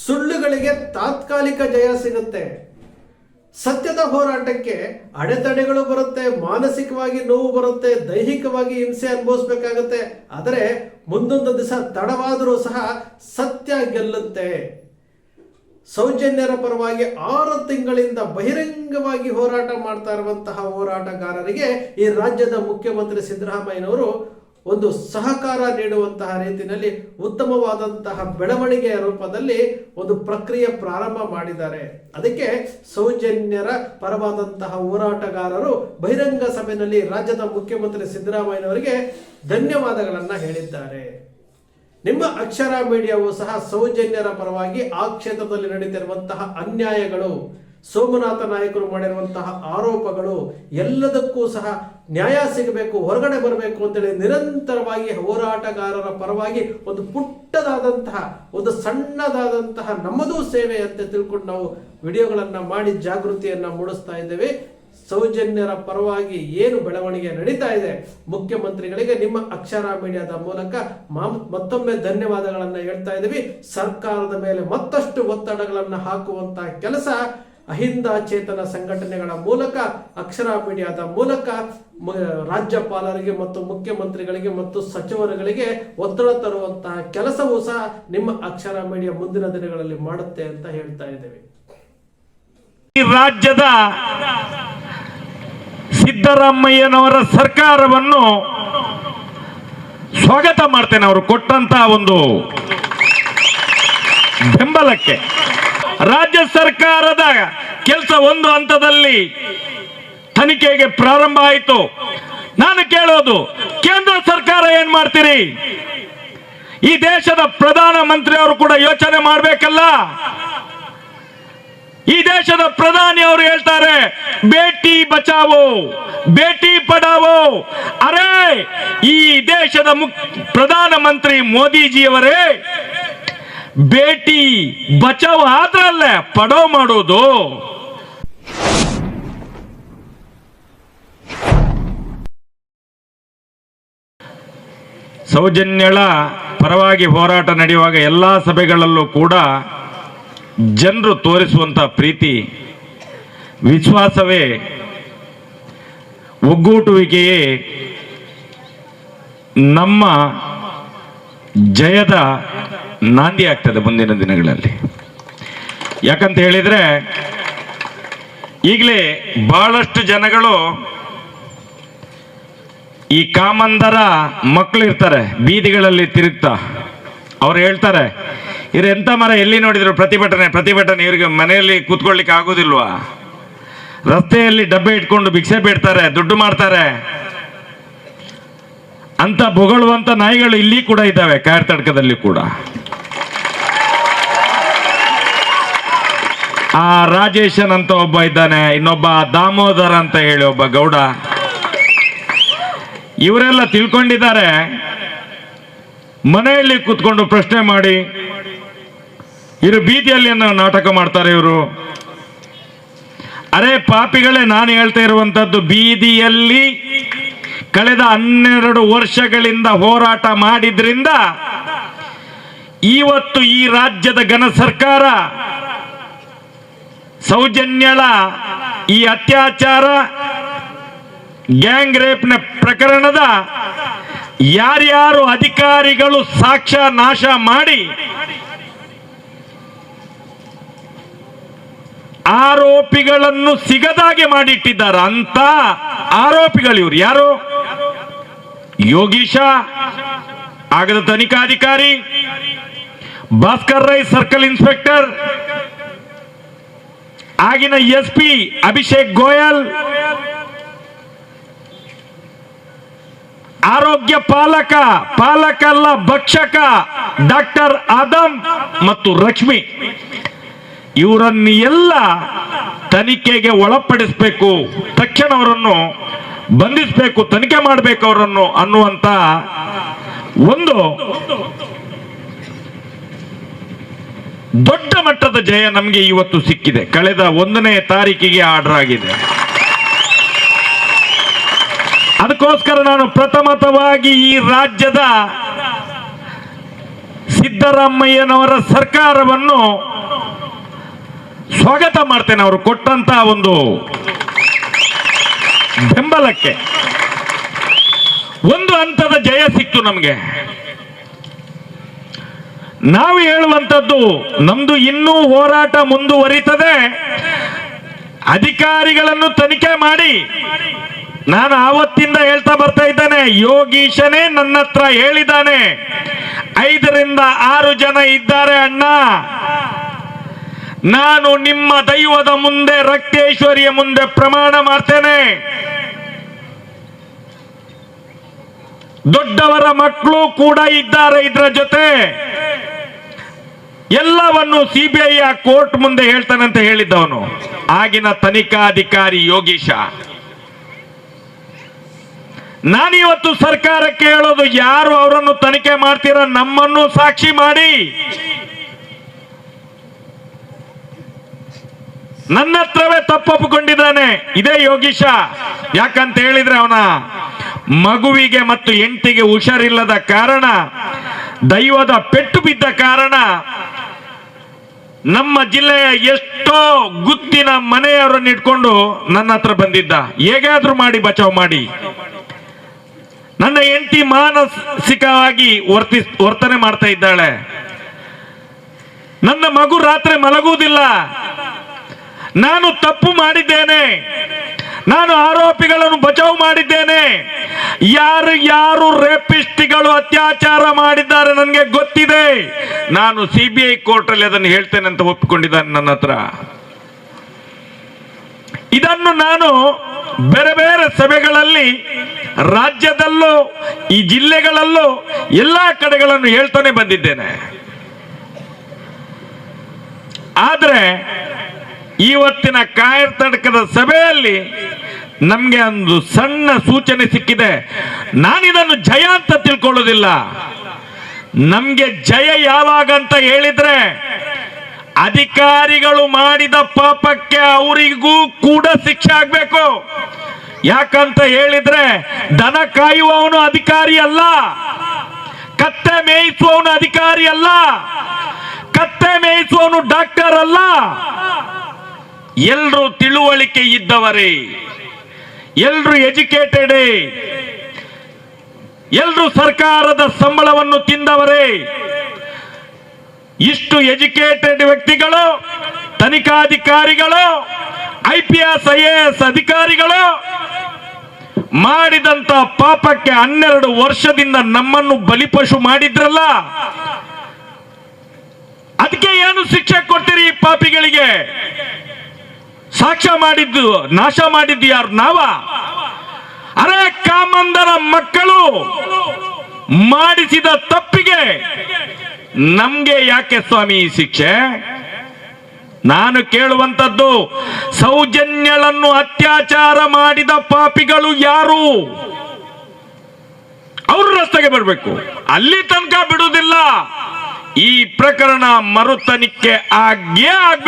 ಸುಳ್ಳುಗಳಿಗೆ ತಾತ್ಕಾಲಿಕ ಜಯ ಸಿಗುತ್ತೆ. ಸತ್ಯದ ಹೋರಾಟಕ್ಕೆ ಅಡೆತಡೆಗಳು ಬರುತ್ತೆ, ಮಾನಸಿಕವಾಗಿ ನೋವು ಬರುತ್ತೆ, ದೈಹಿಕವಾಗಿ ಹಿಂಸೆ ಅನುಭವಿಸ್ಬೇಕಾಗತ್ತೆ. ಆದರೆ ಮುಂದೊಂದು ದಿವಸ ತಡವಾದರೂ ಸಹ ಸತ್ಯ ಗೆಲ್ಲುತ್ತೆ. ಸೌಜನ್ಯರ ಪರವಾಗಿ ಆರು ತಿಂಗಳಿಂದ ಬಹಿರಂಗವಾಗಿ ಹೋರಾಟ ಮಾಡ್ತಾ ಇರುವಂತಹ ಹೋರಾಟಗಾರರಿಗೆ ಈ ರಾಜ್ಯದ ಮುಖ್ಯಮಂತ್ರಿ ಸಿದ್ದರಾಮಯ್ಯನವರು ಒಂದು ಸಹಕಾರ ನೀಡುವಂತಹ ರೀತಿಯಲ್ಲಿ ಉತ್ತಮವಾದಂತಹ ಬೆಳವಣಿಗೆಯ ರೂಪದಲ್ಲಿ ಒಂದು ಪ್ರಕ್ರಿಯೆ ಪ್ರಾರಂಭ ಮಾಡಿದ್ದಾರೆ. ಅದಕ್ಕೆ ಸೌಜನ್ಯರ ಪರವಾದಂತಹ ಹೋರಾಟಗಾರರು ಬಹಿರಂಗ ಸಭೆಯಲ್ಲಿ ರಾಜ್ಯದ ಮುಖ್ಯಮಂತ್ರಿ ಸಿದ್ದರಾಮಯ್ಯನವರಿಗೆ ಧನ್ಯವಾದಗಳನ್ನು ಹೇಳಿದ್ದಾರೆ. ನಿಮ್ಮ ಅಕ್ಷರ ಮೀಡಿಯಾವು ಸಹ ಸೌಜನ್ಯರ ಪರವಾಗಿ ಆ ಕ್ಷೇತ್ರದಲ್ಲಿ ನಡೀತಿರುವಂತಹ ಅನ್ಯಾಯಗಳು ಸೋಮನಾಥ ನಾಯಕರು ಮಾಡಿರುವಂತಹ ಆರೋಪಗಳು ಎಲ್ಲದಕ್ಕೂ ಸಹ ನ್ಯಾಯ ಸಿಗಬೇಕು, ಹೊರಗಡೆ ಬರಬೇಕು ಅಂತೇಳಿ ನಿರಂತರವಾಗಿ ಹೋರಾಟಗಾರರ ಪರವಾಗಿ ಒಂದು ಪುಟ್ಟದಾದಂತಹ, ಒಂದು ಸಣ್ಣದಾದಂತಹ ನಮ್ಮದೂ ಸೇವೆ ಅಂತ ತಿಳ್ಕೊಂಡು ನಾವು ವಿಡಿಯೋಗಳನ್ನು ಮಾಡಿ ಜಾಗೃತಿಯನ್ನ ಮೂಡಿಸ್ತಾ ಇದ್ದೇವೆ. ಸೌಜನ್ಯರ ಪರವಾಗಿ ಏನು ಬೆಳವಣಿಗೆ ನಡೀತಾ ಇದೆ, ಮುಖ್ಯಮಂತ್ರಿಗಳಿಗೆ ನಿಮ್ಮ ಅಕ್ಷರ ಮೀಡಿಯಾದ ಮೂಲಕ ಮತ್ತೊಮ್ಮೆ ಧನ್ಯವಾದಗಳನ್ನು ಹೇಳ್ತಾ ಇದ್ದೀವಿ. ಸರ್ಕಾರದ ಮೇಲೆ ಮತ್ತಷ್ಟು ಒತ್ತಡಗಳನ್ನು ಹಾಕುವಂತಹ ಕೆಲಸ ಅಹಿಂದ ಚೇತನ ಸಂಘಟನೆಗಳ ಮೂಲಕ ಅಕ್ಷರ ಮೀಡಿಯಾದ ಮೂಲಕ ರಾಜ್ಯಪಾಲರಿಗೆ ಮತ್ತು ಮುಖ್ಯಮಂತ್ರಿಗಳಿಗೆ ಮತ್ತು ಸಚಿವರುಗಳಿಗೆ ಒತ್ತಡ ತರುವಂತಹ ಕೆಲಸವೂ ಸಹ ನಿಮ್ಮ ಅಕ್ಷರ ಮೀಡಿಯಾ ಮುಂದಿನ ದಿನಗಳಲ್ಲಿ ಮಾಡುತ್ತೆ ಅಂತ ಹೇಳ್ತಾ ಇದ್ದೇವೆ. ಈ ರಾಜ್ಯದ ಸಿದ್ದರಾಮಯ್ಯನವರ ಸರ್ಕಾರವನ್ನು ಸ್ವಾಗತ ಮಾಡ್ತೇನೆ ಅವರು ಕೊಟ್ಟಂತಹ ಒಂದು ಬೆಂಬಲಕ್ಕೆ. ರಾಜ್ಯ ಸರ್ಕಾರದ ಕೆಲಸ ಒಂದು ಹಂತದಲ್ಲಿ ತನಿಖೆಗೆ ಪ್ರಾರಂಭ ಆಯಿತು. ನಾನು ಕೇಳೋದು, ಕೇಂದ್ರ ಸರ್ಕಾರ ಏನ್ ಮಾಡ್ತೀರಿ? ಈ ದೇಶದ ಪ್ರಧಾನ ಮಂತ್ರಿಯವರು ಕೂಡ ಯೋಚನೆ ಮಾಡಬೇಕಲ್ಲ? ಈ ದೇಶದ ಪ್ರಧಾನಿ ಅವರು ಹೇಳ್ತಾರೆ, ಬೇಟಿ ಬಚಾವೋ, ಬೇಟಿ ಪಡಾವೋ. ಅರೆ, ಈ ದೇಶದ ಮುಖ್ಯ ಪ್ರಧಾನ ಮಂತ್ರಿ ಮೋದಿಜಿಯವರೇ ಬೇಟಿ ಬಚಾವ್ ಆದ್ರಲ್ಲೇ ಪಡೋ ಮಾಡೋದು. ಸೌಜನ್ಯಳ ಪರವಾಗಿ ಹೋರಾಟ ನಡೆಯುವಾಗ ಎಲ್ಲಾ ಸಭೆಗಳಲ್ಲೂ ಕೂಡ ಜನರು ತೋರಿಸುವಂತ ಪ್ರೀತಿ, ವಿಶ್ವಾಸವೇ ಒಗ್ಗೂಟುವಿಕೆಯೇ ನಮ್ಮ ಜಯದ ನಾಂದಿ ಆಗ್ತದೆ ಮುಂದಿನ ದಿನಗಳಲ್ಲಿ. ಯಾಕಂತ ಹೇಳಿದ್ರೆ, ಈಗಲೇ ಬಹಳಷ್ಟು ಜನಗಳು ಈ ಕಾಮಂದರ ಮಕ್ಕಳು ಇರ್ತಾರೆ, ಬೀದಿಗಳಲ್ಲಿ ತಿರುಗ್ತಾ. ಅವ್ರು ಹೇಳ್ತಾರೆ, ಇವ್ರು ಎಂತ ಮರ ಎಲ್ಲಿ ನೋಡಿದ್ರು ಪ್ರತಿಭಟನೆ ಪ್ರತಿಭಟನೆ, ಇವರಿಗೆ ಮನೆಯಲ್ಲಿ ಕೂತ್ಕೊಳ್ಳಿಕ್ಕೆ ಆಗೋದಿಲ್ವಾ? ರಸ್ತೆಯಲ್ಲಿ ಡಬ್ಬೆ ಇಟ್ಕೊಂಡು ಭಿಕ್ಷೆ ಬೇಡ್ತಾರೆ, ದುಡ್ಡು ಮಾಡ್ತಾರೆ. ಅಂತ ಬೊಗಳುವಂಥ ನಾಯಿಗಳು ಇಲ್ಲಿ ಕೂಡ ಇದ್ದಾವೆ ಕಾರ್ತಡ್ಕದಲ್ಲಿ ಕೂಡ. ಆ ರಾಜೇಶನ್ ಅಂತ ಒಬ್ಬ ಇದ್ದಾನೆ, ಇನ್ನೊಬ್ಬ ದಾಮೋದರ್ ಅಂತ ಹೇಳಿ ಒಬ್ಬ ಗೌಡ. ಇವರೆಲ್ಲ ತಿಳ್ಕೊಂಡಿದ್ದಾರೆ. ಮನೆಯಲ್ಲಿ ಕೂತ್ಕೊಂಡು ಪ್ರಶ್ನೆ ಮಾಡಿ ಇವರು ಬೀದಿಯಲ್ಲಿ ನಾಟಕ ಮಾಡ್ತಾರೆ ಇವರು. ಅರೆ ಪಾಪಿಗಳೇ, ನಾನು ಹೇಳ್ತಾ ಇರುವಂತದ್ದು ಬೀದಿಯಲ್ಲಿ ಕಳೆದ ಹನ್ನೆರಡು ವರ್ಷಗಳಿಂದ ಹೋರಾಟ ಮಾಡಿದ್ರಿಂದ, ಇವತ್ತು ಈ ರಾಜ್ಯದ ಘನ ಸರ್ಕಾರ ಸೌಜನ್ಯಳ ಈ ಅತ್ಯಾಚಾರ ಗ್ಯಾಂಗ್ ರೇಪ್ನ ಪ್ರಕರಣದ ಯಾರ್ಯಾರು ಅಧಿಕಾರಿಗಳು ಸಾಕ್ಷ್ಯ ನಾಶ ಮಾಡಿ ಆರೋಪಿಗಳನ್ನು ಸಿಗದಾಗೆ ಮಾಡಿಟ್ಟಿದ್ದಾರೆ ಅಂತ ಆರೋಪಿಗಳು ಇವ್ರು. ಯಾರು? ಯೋಗೀಶ, ಆಗದ ತನಿಖಾಧಿಕಾರಿ, ಭಾಸ್ಕರ್ ರೈ ಸರ್ಕಲ್ ಇನ್ಸ್ಪೆಕ್ಟರ್ ಆಗಿನ ಎಸ್ ಪಿ ಅಭಿಷೇಕ್ ಗೋಯಲ್ ಆರೋಗ್ಯ ಪಾಲಕ ಪಾಲಕ ಅಲ್ಲ ಭಕ್ಷಕ ಡಾಕ್ಟರ್ ಆದಮ್ ಮತ್ತು ಲಕ್ಷ್ಮಿ ಇವರನ್ನು ಎಲ್ಲ ತನಿಖೆಗೆ ಒಳಪಡಿಸಬೇಕು, ತಕ್ಷಣ ಅವರನ್ನು ಬಂಧಿಸಬೇಕು, ತನಿಖೆ ಮಾಡಬೇಕು ಅವರನ್ನು ಅನ್ನುವಂತ ಒಂದು ದೊಡ್ಡ ಮಟ್ಟದ ಜಯ ನಮಗೆ ಇವತ್ತು ಸಿಕ್ಕಿದೆ. ಕಳೆದ ಒಂದನೇ ತಾರೀಕಿಗೆ ಆರ್ಡರ್ ಆಗಿದೆ. ಅದಕ್ಕೋಸ್ಕರ ನಾನು ಪ್ರಥಮತವಾಗಿ ಈ ರಾಜ್ಯದ ಸಿದ್ದರಾಮಯ್ಯನವರ ಸರ್ಕಾರವನ್ನು ಸ್ವಾಗತ ಮಾಡ್ತೇನೆ. ಅವರು ಕೊಟ್ಟಂತ ಒಂದು ಬೆಂಬಲಕ್ಕೆ. ಒಂದು ಹಂತದ ಜಯ ಸಿಕ್ತು ನಮಗೆ. ನಾವು ಹೇಳುವಂತದ್ದು ನಮ್ದು ಇನ್ನೂ ಹೋರಾಟ ಮುಂದುವರಿತದೆ. ಅಧಿಕಾರಿಗಳನ್ನು ತನಿಖೆ ಮಾಡಿ. ನಾನು ಆವತ್ತಿಂದ ಹೇಳ್ತಾ ಬರ್ತಾ ಇದ್ದಾನೆ, ಯೋಗೀಶನೇ ನನ್ನ ಹತ್ರ ಹೇಳಿದ್ದಾನೆ, ಐದರಿಂದ ಆರು ಜನ ಇದ್ದಾರೆ ಅಣ್ಣ. ನಾನು ನಿಮ್ಮ ದೈವದ ಮುಂದೆ, ರಕ್ತೇಶ್ವರಿಯ ಮುಂದೆ ಪ್ರಮಾಣ ಮಾಡ್ತೇನೆ. ದೊಡ್ಡವರ ಮಕ್ಕಳು ಕೂಡ ಇದ್ದಾರೆ ಇದರ ಜೊತೆ. ಎಲ್ಲವನ್ನು ಸಿಬಿಐ ಕೋರ್ಟ್ ಮುಂದೆ ಹೇಳ್ತಾನೆ ಅಂತ ಹೇಳಿದ್ದವನು. ಆಗಿನ ತನಿಖಾಧಿಕಾರಿ ಯೋಗೀಶ. ನಾನಿವತ್ತು ಸರ್ಕಾರಕ್ಕೆ ಹೇಳೋದು, ಯಾರು ಅವರನ್ನು ತನಿಖೆ ಮಾಡ್ತೀರಾ ನಮ್ಮನ್ನು ಸಾಕ್ಷಿ ಮಾಡಿ. ನನ್ನ ಹತ್ರವೇ ತಪ್ಪೊಪ್ಪಿಕೊಂಡಿದ್ದಾನೆ. ಇದೇ ಯೋಗೀಶ. ಯಾಕಂತ ಹೇಳಿದ್ರೆ ಅವನ ಮಗುವಿಗೆ ಮತ್ತು ಎಂಟಿಗೆ ಹುಷಾರಿಲ್ಲದ ಕಾರಣ, ದೈವದ ಪೆಟ್ಟು ಬಿದ್ದ ಕಾರಣ ನಮ್ಮ ಜಿಲ್ಲೆಯ ಎಷ್ಟೋ ಗುತ್ತಿನ ಮನೆಯವರನ್ನು ಇಟ್ಕೊಂಡು ನನ್ನ ಹತ್ರ ಬಂದಿದ್ದ. ಹೇಗಾದ್ರೂ ಮಾಡಿ, ಬಚಾವ್ ಮಾಡಿ. ನನ್ನ ಎಂಟಿ ಮಾನಸಿಕವಾಗಿ ವರ್ತಿ, ವರ್ತನೆ ಮಾಡ್ತಾ ಇದ್ದಾಳೆ. ನನ್ನ ಮಗು ರಾತ್ರಿ ಮಲಗುವುದಿಲ್ಲ. ನಾನು ತಪ್ಪು ಮಾಡಿದ್ದೇನೆ. ನಾನು ಆರೋಪಿಗಳನ್ನು ಬಚಾವ್ ಮಾಡಿದ್ದೇನೆ. ಯಾರು ಯಾರು ರೇಪಿಸ್ಟ್ಗಳು ಅತ್ಯಾಚಾರ ಮಾಡಿದ್ದಾರೆ ನನಗೆ ಗೊತ್ತಿದೆ. ನಾನು ಸಿ ಬಿ ಐ ಕೋರ್ಟ್ ಅಲ್ಲಿ ಅದನ್ನು ಹೇಳ್ತೇನೆ ಅಂತ ಒಪ್ಪಿಕೊಂಡಿದ್ದಾನೆ ನನ್ನ ಹತ್ರ. ಇದನ್ನು ನಾನು ಬೇರೆ ಬೇರೆ ಸಭೆಗಳಲ್ಲಿ, ರಾಜ್ಯದಲ್ಲೂ, ಈ ಜಿಲ್ಲೆಗಳಲ್ಲೂ ಎಲ್ಲಾ ಕಡೆಗಳನ್ನು ಹೇಳ್ತಾನೆ ಬಂದಿದ್ದೇನೆ. ಆದ್ರೆ ಇವತ್ತಿನ ಕಾಯರ್ತಡಕದ ಸಭೆಯಲ್ಲಿ ನಮಗೆ ಒಂದು ಸಣ್ಣ ಸೂಚನೆ ಸಿಕ್ಕಿದೆ. ನಾನಿದನ್ನು ಜಯ ಅಂತ ತಿಳ್ಕೊಳ್ಳೋದಿಲ್ಲ. ನಮಗೆ ಜಯ ಯಾವಾಗ ಅಂತ ಹೇಳಿದ್ರೆ ಅಧಿಕಾರಿಗಳು ಮಾಡಿದ ಪಾಪಕ್ಕೆ ಅವರಿಗೂ ಕೂಡ ಶಿಕ್ಷೆ ಆಗ್ಬೇಕು. ಯಾಕಂತ ಹೇಳಿದ್ರೆ ದನ ಕಾಯುವವನು ಅಧಿಕಾರಿ ಅಲ್ಲ. ಕತ್ತೆ ಮೇಯಿಸುವವನು ಅಧಿಕಾರಿ ಅಲ್ಲ. ಕತ್ತೆ ಮೇಯಿಸುವವನು ಡಾಕ್ಟರ್ ಅಲ್ಲ. ಎಲ್ರು ತಿಳುವಳಿಕೆ ಇದ್ದವರೇ, ಎಲ್ರು ಎಜುಕೇಟೆಡ್, ಎಲ್ರು ಸರ್ಕಾರದ ಸಂಬಳವನ್ನು ತಿಂದವರೇ, ಇಷ್ಟು ಎಜುಕೇಟೆಡ್ ವ್ಯಕ್ತಿಗಳು, ತನಿಖಾಧಿಕಾರಿಗಳು, I P S, I A S ಅಧಿಕಾರಿಗಳು ಮಾಡಿದಂತ ಪಾಪಕ್ಕೆ ಹನ್ನೆರಡು ವರ್ಷದಿಂದ ನಮ್ಮನ್ನು ಬಲಿಪಶು ಮಾಡಿದ್ರಲ್ಲ? ಅದಕ್ಕೆ ಏನು ಶಿಕ್ಷೆ ಕೊಡ್ತೀರಿ ಈ ಪಾಪಿಗಳಿಗೆ? ಸಾಕ್ಷ್ಯ ಮಾಡಿದ್ದು, ನಾಶ ಮಾಡಿದ್ದು ಯಾರು? ನಾವ. ಅರೆ ಕಾಮಂದರ ಮಕ್ಕಳು ಮಾಡಿಸಿದ ತಪ್ಪಿಗೆ ನಮ್ಗೆ ಯಾಕೆ ಸ್ವಾಮಿ ಶಿಕ್ಷೆ? ನಾನು ಕೇಳುವಂತದ್ದು ಸೌಜನ್ಯಳನ್ನು ಅತ್ಯಾಚಾರ ಮಾಡಿದ ಪಾಪಿಗಳು ಯಾರು? ಅವರು ರಸ್ತೆಗೆ ಬರಬೇಕು. ಅಲ್ಲಿ ತನಕ ಬಿಡುವುದಿಲ್ಲ. ಈ ಪ್ರಕರಣ ಮರುತನಿಕೆ ಆಗ್ಯೇ ಆಗೇ ಆಗ್ಬೇಕು.